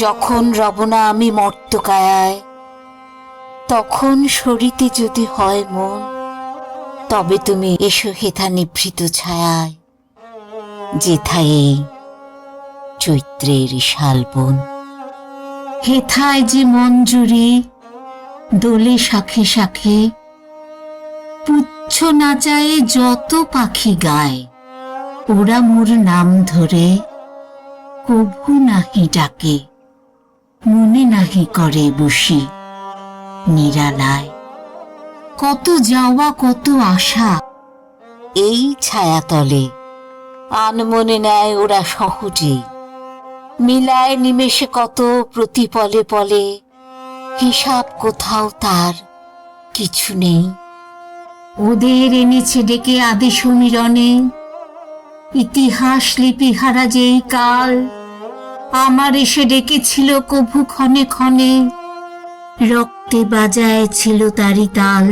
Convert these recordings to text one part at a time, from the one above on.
যখন রবনা আমি মর্তকায়ায়, তখন সরিতে যদি হয় মন, তবে তুমি এসো হেথা নিভৃত ছায়ায়, যেথায় এই চৈত্রের শালবন হেথায় যে মঞ্জুরি দোলে শাখে শাখে পুচ্ছ নাচায়ে যত পাখি গায়, ওরা মোর নাম ধরে কভু নাহি ডাকে, মনে নাহি করে বসি নিরালায় কত যাওয়া, কত আশা এই ছায়াতলে। আনমনে নেয় ওরা সহজে। মিলায় নিমেষে কত প্রতি পলে পলে হিসাব কোথাও তার কিছু নেই। ওদের এনেছে ডেকে আদি সমীরণে ইতিহাস লিপিহারা যেই কাল, আমার এসে ডেকেছিল কভু ক্ষণে ক্ষণে, রক্তে বাজায় ছিল তারি তাল।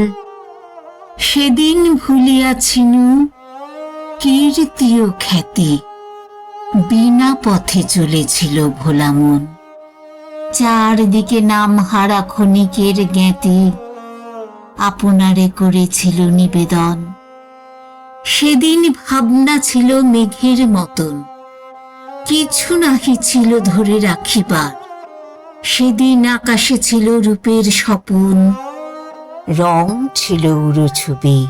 সেদিন ভুলিয়াছিনু কীর্তিও খ্যাতি, বিনা পথে চলেছিল ভোলামন চারদিকে নাম হারা ক্ষণিকের জ্ঞাতি, আপনারে করেছিল নিবেদন। সেদিন ভাবনা ছিল মেঘের মতন। কিছু নাহি ছিল ধরে রাখিবার। সেদিন আকাশে ছিল রূপের স্বপন। রং ছিল উড়ো ছবি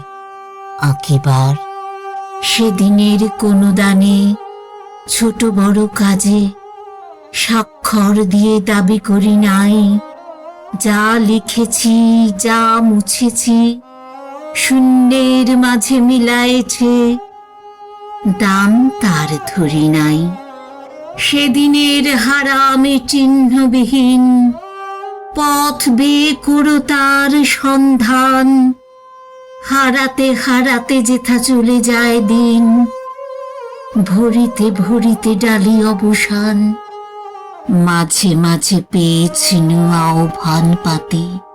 আঁকিবার। সেদিনের কোনো দানে ছোট বড় কাজে স্বাক্ষর দিয়ে দাবি করি নাই। যা লিখেছি, যা মুছেছি শূন্যের মাঝে মিলায়েছে দাম তার ধরি নাই। সেদিনের হারামে চিহ্নবিহীন পথ বেয়ে করো তার সন্ধান। হারাতে হারাতে যেথা চলে যায় দিন। ভরিতে ভরিতে ডালি অবসান। মাঝে মাঝে পেয়েছিল আহ্বান পাতে।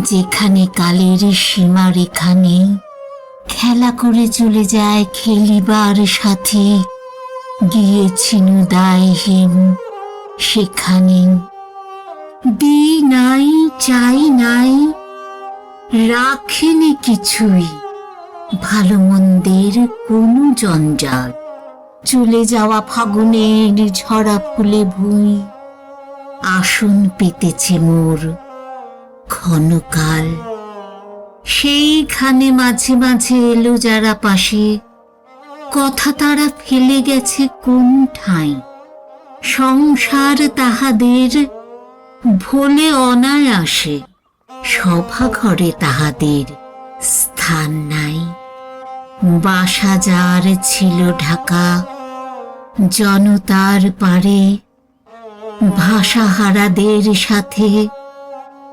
যেখানে কালের সীমা রেখা নেই খেলা করে চলে যায় খেলিবার সাথে, গিয়েছিল দায়হীন সেখানে। দি নাই, চাই নাই, রাখেনি কিছুই ভালো মন্দের কোনো জঞ্জাল। চলে যাওয়া ফাগুনের ঝরা ফুলে ভুঁই, আসন পেতেছে মোর ক্ষণকাল। সেইখানে মাঝে মাঝে এলো যারা পাশে। কথা তারা ফেলে গেছে কোন ঠাঁই সংসার তাহাদের ভোলে অনায়াসে। সভা ঘরে তাহাদের স্থান নাই। বাসা যার ছিল ঢাকা, জনতার পারে ভাষাহারাদের সাথে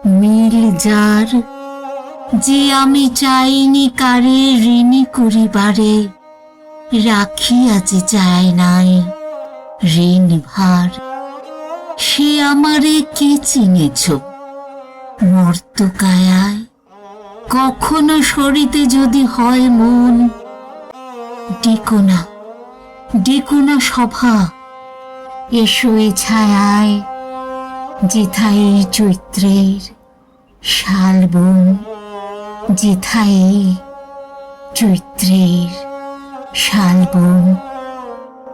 মিল যার, যে আমি চাইনি কারে ঋণী করিবারে, রাখিয়া যে চায় নাই ঋণ ভার। সে আমারে কে চিনেছ? মর্তকায়ায় কখনো সরিতে যদি হয় মন, ডেকো না ডেকো না সভা, এসো এ ছায়ায় যেথায় চৈত্রের শালবন এই চৈত্রের শালবন।